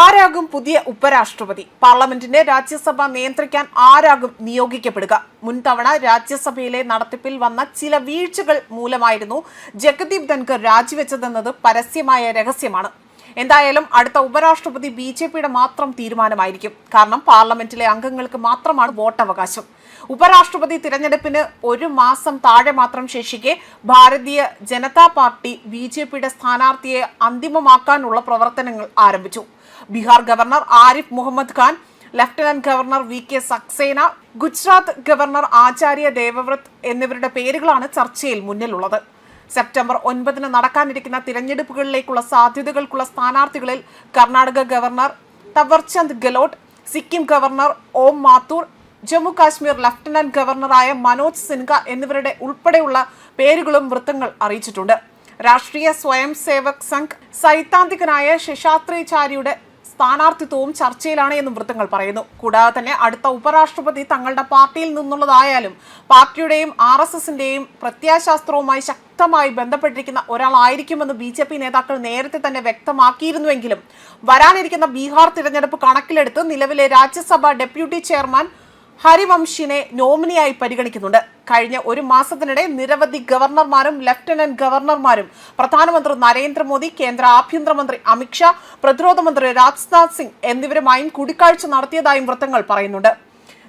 ആരാകും പുതിയ ഉപരാഷ്ട്രപതി? പാർലമെന്റിനെ രാജ്യസഭ നിയന്ത്രിക്കാൻ ആരാകും നിയോഗിക്കപ്പെടുക? മുൻ തവണ രാജ്യസഭയിലെ നടത്തിപ്പിൽ വന്ന ചില വീഴ്ചകൾ മൂലമായിരുന്നു ജഗദീപ് ധൻകർ രാജിവെച്ചതെന്നത് പരസ്യമായ രഹസ്യമാണ്. എന്തായാലും അടുത്ത ഉപരാഷ്ട്രപതി ബി ജെ പിയുടെ മാത്രം തീരുമാനമായിരിക്കും. കാരണം പാർലമെന്റിലെ അംഗങ്ങൾക്ക് മാത്രമാണ് വോട്ടവകാശം. ഉപരാഷ്ട്രപതി തിരഞ്ഞെടുപ്പിന് ഒരു മാസം താഴെ മാത്രം ശേഷിക്കെ Bharatiya Janata party B J പിയുടെ സ്ഥാനാർത്ഥിയെ അന്തിമമാക്കാനുള്ള പ്രവർത്തനങ്ങൾ ആരംഭിച്ചു. Bihar governor Arif Mohammad Khan lieutenant governor V K Saxena Gujarat governor Acharya Devvrat എന്നിവരുടെ പേരുകളാണ് ചർച്ചയിൽ മുന്നിലുള്ളത്. സെപ്റ്റംബർ ഒൻപതിന് നടക്കാനിരിക്കുന്ന തിരഞ്ഞെടുപ്പുകളിലേക്കുള്ള സാധ്യതകൾക്കുള്ള സ്ഥാനാർത്ഥികളിൽ Karnataka governor Thawarchand Gehlot Sikkim governor Om Mathur Jammu Kashmir lieutenant ഗവർണറായ Manoj Sinha എന്നിവരുടെ ഉൾപ്പെടെയുള്ള പേരുകളും വൃത്തങ്ങൾ അറിയിച്ചിട്ടുണ്ട്. രാഷ്ട്രീയ സ്വയം സേവക് സംഘ് സൈദ്ധാന്തികനായ ശേഷാത്രിചാരിയുടെ സ്ഥാനാർത്ഥിത്വവും ചർച്ചയിലാണ് എന്നും വൃത്തങ്ങൾ പറയുന്നു. കൂടാതെ തന്നെ അടുത്ത ഉപരാഷ്ട്രപതി തങ്ങളുടെ പാർട്ടിയിൽ നിന്നുള്ളതായാലും പാർട്ടിയുടെയും ആർ എസ് എസിന്റെയും പ്രത്യാശാസ്ത്രവുമായി ശക്തമായി ബന്ധപ്പെട്ടിരിക്കുന്ന ഒരാളായിരിക്കുമെന്ന് ബി ജെ പി നേതാക്കൾ നേരത്തെ തന്നെ വ്യക്തമാക്കിയിരുന്നുവെങ്കിലും വരാനിരിക്കുന്ന ബീഹാർ തിരഞ്ഞെടുപ്പ് കണക്കിലെടുത്ത് നിലവിലെ രാജ്യസഭാ ഡെപ്യൂട്ടി ചെയർമാൻ ഹരിവംശിനെ നോമിനിയായി പരിഗണിക്കുന്നുണ്ട്. കഴിഞ്ഞ ഒരു മാസത്തിനിടെ നിരവധി ഗവർണർമാരും ലഫ്റ്റനന്റ് ഗവർണർമാരും പ്രധാനമന്ത്രി നരേന്ദ്രമോദി കേന്ദ്ര ആഭ്യന്തരമന്ത്രി അമിത്ഷാ പ്രതിരോധ മന്ത്രി രാജ്നാഥ് സിംഗ് എന്നിവരുമായും കൂടിക്കാഴ്ച നടത്തിയതായും വൃത്തങ്ങൾ പറയുന്നുണ്ട്.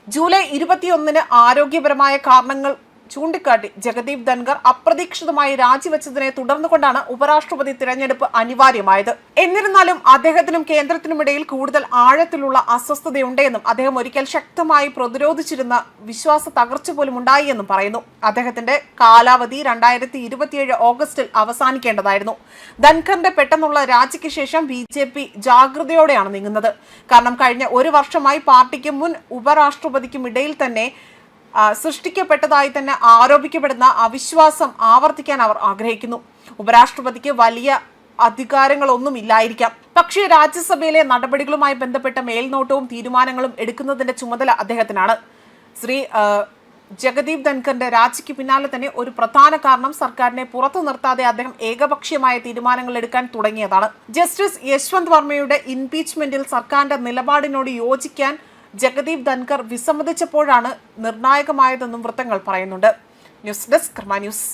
ജൂലൈ ഇരുപത്തിയൊന്നിന് ആരോഗ്യപരമായ കാരണങ്ങൾ ചൂണ്ടിക്കാട്ടി ജഗദീപ് ധൻഗർ അപ്രതീക്ഷിതമായി രാജിവെച്ചതിനെ തുടർന്നുകൊണ്ടാണ് ഉപരാഷ്ട്രപതി തിരഞ്ഞെടുപ്പ് അനിവാര്യമായത്. എന്നിരുന്നാലും അദ്ദേഹത്തിനും കേന്ദ്രത്തിനുമിടയിൽ കൂടുതൽ ആഴത്തിലുള്ള അസ്വസ്ഥതയുണ്ടെന്നും അദ്ദേഹം ഒരിക്കൽ ശക്തമായി പ്രതിരോധിച്ചിരുന്ന വിശ്വാസ തകർച്ച പോലും ഉണ്ടായി എന്നും പറയുന്നു. അദ്ദേഹത്തിന്റെ കാലാവധി രണ്ടായിരത്തി ഇരുപത്തിയേഴ് ഓഗസ്റ്റിൽ അവസാനിക്കേണ്ടതായിരുന്നു. ധൻഖറിന്റെ പെട്ടെന്നുള്ള രാജിക്ക് ശേഷം ബി ജെ പി ജാഗ്രതയോടെയാണ് നീങ്ങുന്നത്. കാരണം കഴിഞ്ഞ ഒരു വർഷമായി പാർട്ടിക്കും മുൻ ഉപരാഷ്ട്രപതിക്കും ഇടയിൽ തന്നെ സൃഷ്ടിക്കപ്പെട്ടതായി തന്നെ ആരോപിക്കപ്പെടുന്ന അവിശ്വാസം ആവർത്തിക്കാൻ അവർ ആഗ്രഹിക്കുന്നു. ഉപരാഷ്ട്രപതിക്ക് വലിയ അധികാരങ്ങളൊന്നും ഇല്ലായിരിക്കാം. പക്ഷേ രാജ്യസഭയിലെ നടപടികളുമായി ബന്ധപ്പെട്ട മേൽനോട്ടവും തീരുമാനങ്ങളും എടുക്കുന്നതിന്റെ ചുമതല അദ്ദേഹത്തിനാണ്. ശ്രീ ജഗദീപ് ധൻഖറിന്റെ രാജിക്ക് പിന്നാലെ തന്നെ ഒരു പ്രധാന കാരണം സർക്കാരിനെ പുറത്തു നിർത്താതെ അദ്ദേഹം ഏകപക്ഷീയമായ തീരുമാനങ്ങൾ എടുക്കാൻ തുടങ്ങിയതാണ്. ജസ്റ്റിസ് യശ്വന്ത് വർമ്മയുടെ ഇംപീച്ച്മെന്റിൽ സർക്കാരിന്റെ നിലപാടിനോട് യോജിക്കാൻ ജഗദീപ് ധൻകർ വിസമ്മതിച്ചപ്പോഴാണ് നിർണായകമായതെന്നും വൃത്തങ്ങൾ പറയുന്നുണ്ട്. News desk Karma news.